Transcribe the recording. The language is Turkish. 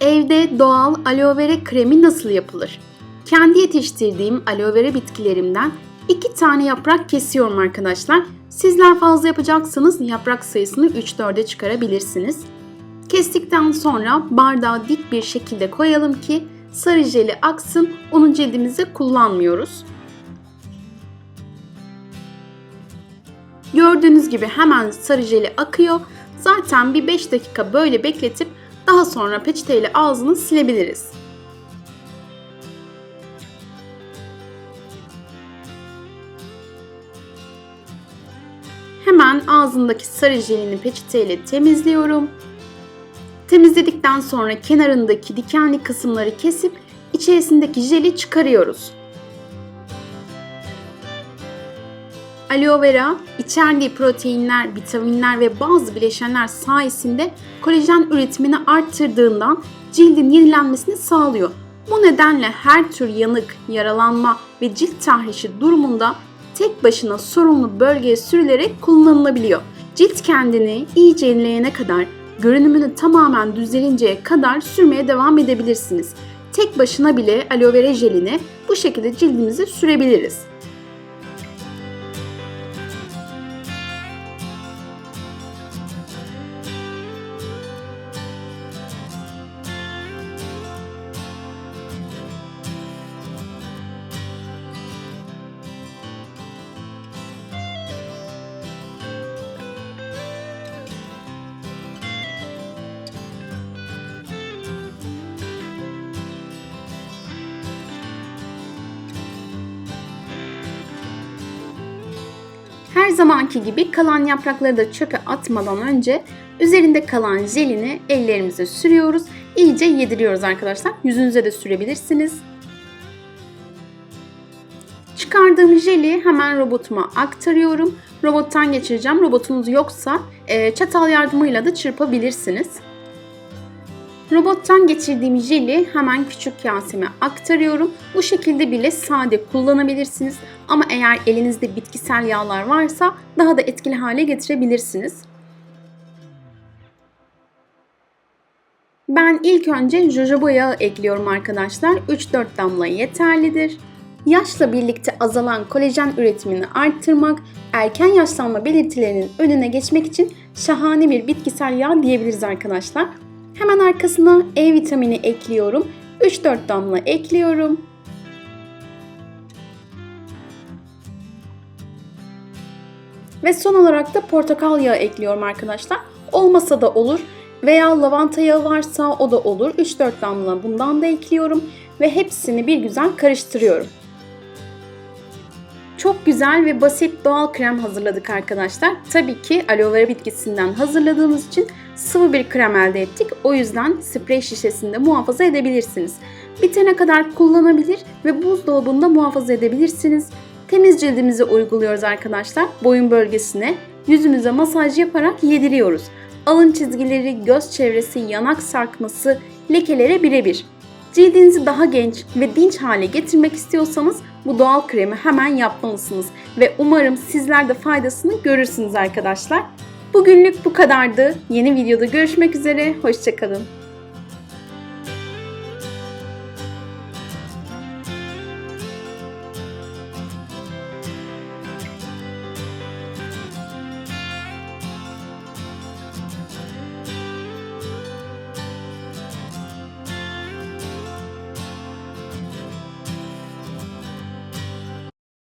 Evde doğal aloe vera kremi nasıl yapılır? Kendi yetiştirdiğim aloe vera bitkilerimden iki tane yaprak kesiyorum arkadaşlar. Sizler fazla yapacaksanız yaprak sayısını 3-4'e çıkarabilirsiniz. Kestikten sonra bardağı dik bir şekilde koyalım ki sarı jeli aksın, onu cildimize kullanmıyoruz. Gördüğünüz gibi hemen sarı jeli akıyor. Zaten bir 5 dakika böyle bekletip daha sonra peçeteyle ağzını silebiliriz. Hemen ağzındaki sarı jelini peçeteyle temizliyorum. Temizledikten sonra kenarındaki dikenli kısımları kesip içerisindeki jeli çıkarıyoruz. Aloe vera içerdiği proteinler, vitaminler ve bazı bileşenler sayesinde kolajen üretimini arttırdığından cildin yenilenmesini sağlıyor. Bu nedenle her tür yanık, yaralanma ve cilt tahrişi durumunda tek başına sorunlu bölgeye sürülerek kullanılabiliyor. Cilt kendini iyice yenileyene kadar, görünümünü tamamen düzelinceye kadar sürmeye devam edebilirsiniz. Tek başına bile aloe vera jelini bu şekilde cildimize sürebiliriz. Zamanki gibi kalan yaprakları da çöpe atmadan önce üzerinde kalan jelini ellerimize sürüyoruz. İyice yediriyoruz arkadaşlar. Yüzünüze de sürebilirsiniz. Çıkardığım jeli hemen robotuma aktarıyorum. Robottan geçireceğim. Robotunuz yoksa çatal yardımıyla da çırpabilirsiniz. Robottan geçirdiğim jeli hemen küçük kaseme aktarıyorum. Bu şekilde bile sade kullanabilirsiniz. Ama eğer elinizde bitkisel yağlar varsa daha da etkili hale getirebilirsiniz. Ben ilk önce jojoba yağı ekliyorum arkadaşlar. 3-4 damla yeterlidir. Yaşla birlikte azalan kolajen üretimini arttırmak, erken yaşlanma belirtilerinin önüne geçmek için şahane bir bitkisel yağ diyebiliriz arkadaşlar. Hemen arkasına E vitamini ekliyorum. 3-4 damla ekliyorum. Ve son olarak da portakal yağı ekliyorum arkadaşlar. Olmasa da olur veya lavanta yağı varsa o da olur. 3-4 damla bundan da ekliyorum ve hepsini bir güzel karıştırıyorum. Çok güzel ve basit doğal krem hazırladık arkadaşlar. Tabii ki aloe vera bitkisinden hazırladığımız için sıvı bir krem elde ettik. O yüzden sprey şişesinde muhafaza edebilirsiniz. Bitene kadar kullanabilir ve buzdolabında muhafaza edebilirsiniz. Temiz cildimize uyguluyoruz arkadaşlar. Boyun bölgesine yüzümüze masaj yaparak yediriyoruz. Alın çizgileri, göz çevresi, yanak sarkması, lekelere birebir. Cildinizi daha genç ve dinç hale getirmek istiyorsanız bu doğal kremi hemen yapmalısınız ve umarım sizler de faydasını görürsünüz arkadaşlar. Bugünlük bu kadardı. Yeni videoda görüşmek üzere. Hoşçakalın.